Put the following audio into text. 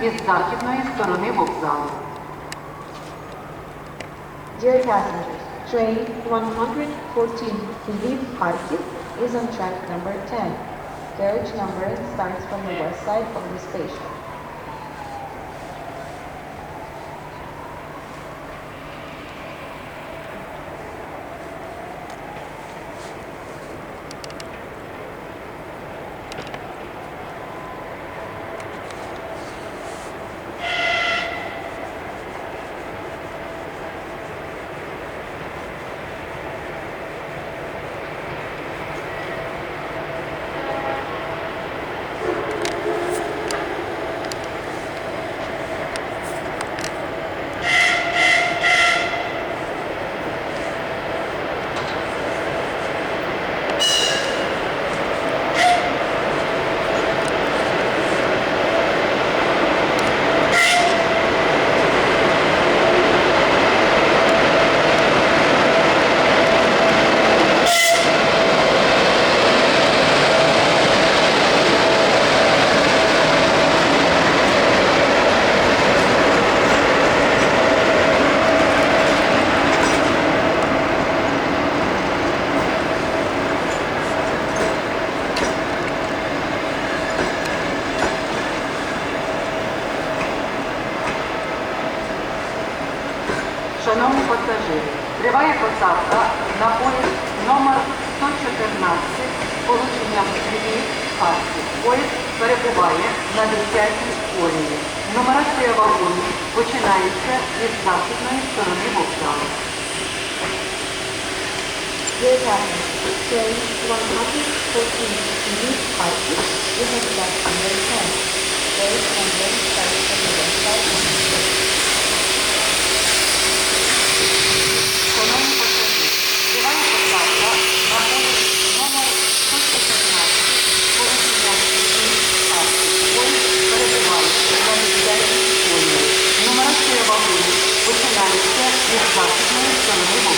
від західної сторони вокзалу. Dear passengers, train 114 Lviv Kharkiv is on track number 10. Carriage number starts from the west side of the station. Шановні пасажири, триває посадка на поїзд номер 114 з полученням Львів Харків. Поїзд перебуває на 10-й колії. Нумерація вагонів починається від західної сторони вокзалу. Dear passengers, train 114 Lviv Kharkiv is on track number 10. Carriage number starts from the west side of the station. Шановні пасажири, триває посадка на поїзд номер 114 з полученням Львів Харків. Поїзд перебуває на 10-й